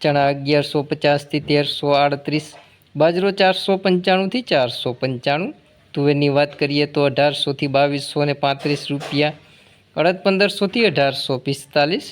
ચણા અગિયારસો પચાસથી તેરસો આડત્રીસ, બાજરો ચારસો પંચાણુંથી ચારસો પંચાણું, તુવેરની વાત કરીએ તો અઢારસોથી બાવીસો ને પાંત્રીસ રૂપિયા, અડદ પંદરસોથી અઢારસો પિસ્તાલીસ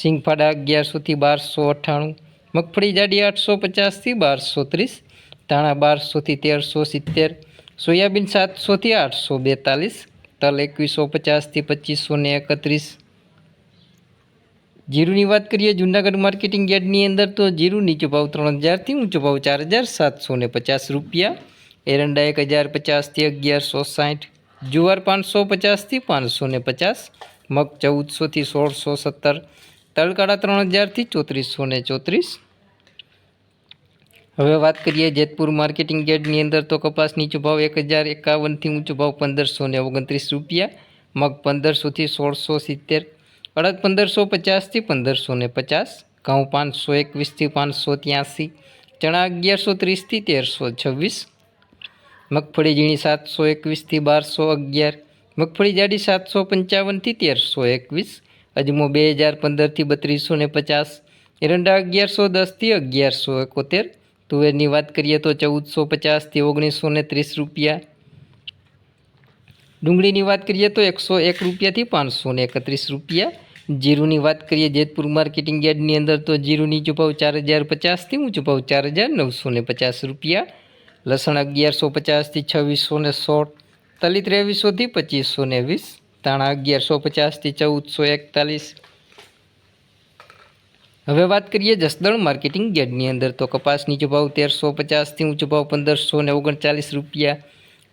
સિંગફાડા અગિયારસોથી બારસો અઠ્ઠાણું, મગફળી જાડી આઠસો પચાસથી બારસો ત્રીસ, ધાણા બારસોથી તેરસો સિત્તેર, સોયાબીન સાતસોથી આઠસો બેતાલીસ, તલ એકવીસો પચાસથી પચીસો એકત્રીસ જીરુની વાત કરીએ, જૂનાગઢ માર્કેટિંગ યાર્ડની અંદર તો જીરું નીચો ભાવ ત્રણ હજારથી ઊંચો ભાવ ચાર હજાર સાતસો ને પચાસ રૂપિયા. એરંડા એક હજાર પચાસથી અગિયારસો સાઠ. જુવાર પાંચસો પચાસથી પાંચસો ને પચાસ. મગ ચૌદસોથી સોળસો સત્તર. તલકાળા ત્રણ હજારથી ચોત્રીસો ને ચોત્રીસ. હવે વાત કરીએ જેતપુર માર્કેટિંગ યાર્ડની અંદર તો કપાસ નીચો ભાવ એક હજાર એકાવનથી ઊંચો ભાવ પંદરસો ને ઓગણત્રીસ રૂપિયા. મગ પંદરસોથી સોળસો સિત્તેર. અડદ પંદરસો પચાસથી પંદરસો ને પચાસ, ઘઉં પાંચસો એકવીસથી પાંચસો ત્યાંસી, ચણા અગિયારસો ત્રીસથી તેરસો છવ્વીસ, મગફળી ઝીણી સાતસો એકવીસથી બારસો અગિયાર, મગફળી જાડી સાતસો પંચાવનથી તેરસો એકવીસ, અજમો બે હજાર પંદરથી બત્રીસો ને પચાસ, એરંડા અગિયારસો દસથી અગિયારસો એકોતેર, તુવેરની વાત કરીએ તો ચૌદસો પચાસથી ઓગણીસો ને ત્રીસ રૂપિયા, ડુંગળીની વાત કરીએ તો એકસો એક રૂપિયાથી પાંચસો એકત્રીસ રૂપિયા જીરુની વાત કરીએ જેતપુર માર્કેટિંગ યાર્ડની અંદર, તો જીરું નીચો ભાવ ચાર હજાર પચાસથી ઊંચું ભાવ ચાર હજાર નવસો ને પચાસ રૂપિયા. લસણ અગિયારસો પચાસથી છવ્વીસો ને સોળ તલી ત્રેવીસોથી પચીસો ને વીસ, ધાણા અગિયારસો પચાસથી ચૌદસો એકતાલીસ. હવે વાત કરીએ જસદણ માર્કેટિંગ યાર્ડની અંદર, તો કપાસ નીચો ભાવ તેરસો પચાસથી ઊંચો ભાવ પંદરસો ને ઓગણચાલીસ રૂપિયા.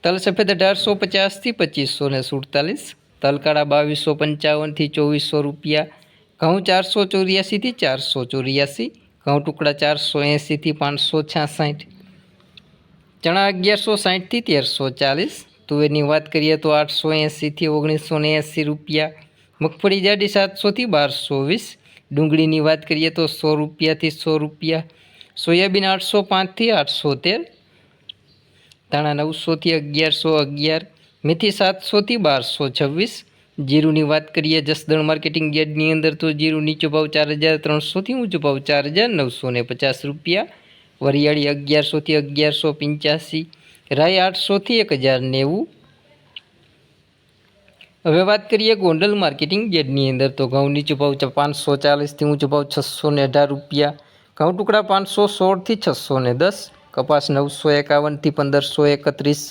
તલ સફેદ અઢારસો પચાસથી પચીસો ને સુડતાલીસ. તલકાળા બાવીસો પંચાવનથી ચોવીસો રૂપિયા, ઘઉં ચારસો ચોર્યાસીથી ચારસો ચોર્યાસી, ઘઉં ટુકડા ચારસો એંસીથી પાંચસો છાસઠ, ચણા અગિયારસો સાઠથી તેરસો ચાલીસ, તુવેરની વાત કરીએ તો આઠસો એંસીથી ઓગણીસો ને એંસી રૂપિયા, મગફળી જાડી સાતસોથી બારસો વીસ, ડુંગળીની વાત કરીએ તો સો રૂપિયાથી સો રૂપિયા, સોયાબીન આઠસો પાંચથી આઠસો તેર, ધાણા નવસોથી અગિયારસો અગિયાર મેથી સાતસોથી બારસો છવ્વીસ. જીરુની વાત કરીએ જસદણ માર્કેટિંગ યાર્ડની અંદર તો જીરું નીચો ભાવ ચાર હજાર ત્રણસોથી ઊંચો ભાવ ચાર હજાર નવસો ને પચાસ રૂપિયા. વરિયાળી અગિયારસોથી અગિયારસો પંચ્યાસી. રાય આઠસોથી એક હજાર નેવું. હવે વાત કરીએ ગોંડલ માર્કેટિંગ યાર્ડની અંદર તો ઘઉં નીચો ભાવ પાંચસો ચાલીસથી ઊંચો ભાવ છસો ને અઢાર રૂપિયા. ઘઉં ટુકડા પાંચસો સોળથી છસો ને દસ. કપાસ નવસો એકાવનથી પંદરસો એકત્રીસ.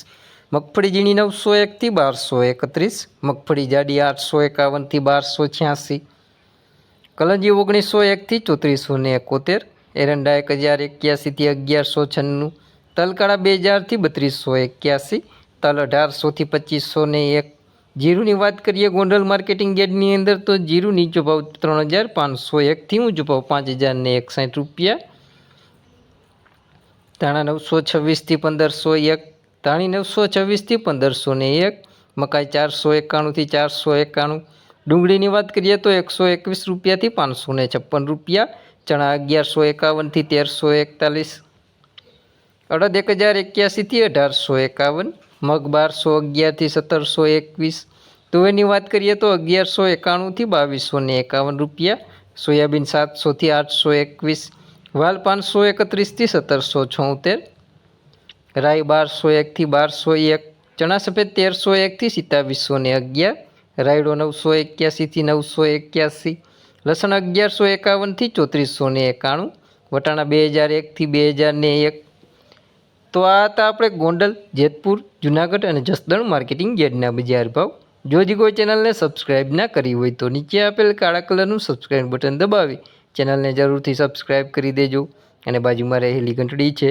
મગફળી ઝીણી નવસો એકથી બારસો એકત્રીસ મગફળી જાડી આઠસો એકાવનથી બારસો છ્યાસી, કલંજી ઓગણીસો એકથી ચોત્રીસો ને એકોતેર, એરંડા એક હજાર એક્યાસીથી અગિયારસો છન્નું, તલકાળા બે હજારથી બત્રીસો એક્યાસી, તલ અઢારસોથી પચીસો ને એક. જીરુની વાત કરીએ ગોંડલ માર્કેટિંગ યાર્ડની અંદર તો જીરુ નીચો ભાવ ત્રણ હજાર પાંચસો એકથી ઊંચો ભાવ પાંચ હજાર ને એકસાઠ રૂપિયા. ધાણા નવસો છવ્વીસથી પંદરસો એક. ધાણી નવસો છવ્વીસથી પંદરસો ને એક, મકાઈ ચારસો એકાણુંથી ચારસો એકાણું, ડુંગળીની વાત કરીએ તો એકસો એકવીસ રૂપિયાથી પાંચસો ને છપ્પન રૂપિયા, ચણા અગિયારસો એકાવનથી તેરસો એકતાલીસ, અડદ એક હજાર એક્યાસીથી અઢારસો એકાવન, મગ બારસો અગિયારથી સત્તરસો એકવીસ, તુવેરની વાત કરીએ તો અગિયારસો એકાણુંથી બાવીસો ને એકાવન રૂપિયા, સોયાબીન સાતસોથી આઠસો એકવીસ, વાલ પાંચસો એકત્રીસથી સત્તરસો છોતેર રાઈ બારસો એકથી બારસો એક ચણા સફેદ તેરસો એકથી સિત્તાવીસો ને અગિયાર, રાયડો નવસો એક્યાસીથી નવસો એક્યાસી, લસણ અગિયારસો એકાવનથી ચોત્રીસો ને એકાણું, વટાણા બે હજાર એકથી બે હજાર ને એક. તો આ હતા આપણે ગોંડલ, જેતપુર, જુનાગઢ અને જસદણ માર્કેટિંગ યાર્ડના બજાર ભાવ. જો હજી કોઈ ચેનલને સબસ્ક્રાઇબ ના કરી હોય તો નીચે આપેલ કાળા કલરનું સબસ્ક્રાઇબ બટન દબાવી. ચેનલને જરૂરથી સબસ્ક્રાઇબ કરી દેજો. અને બાજુમાં રહેલી ઘંટડી છે.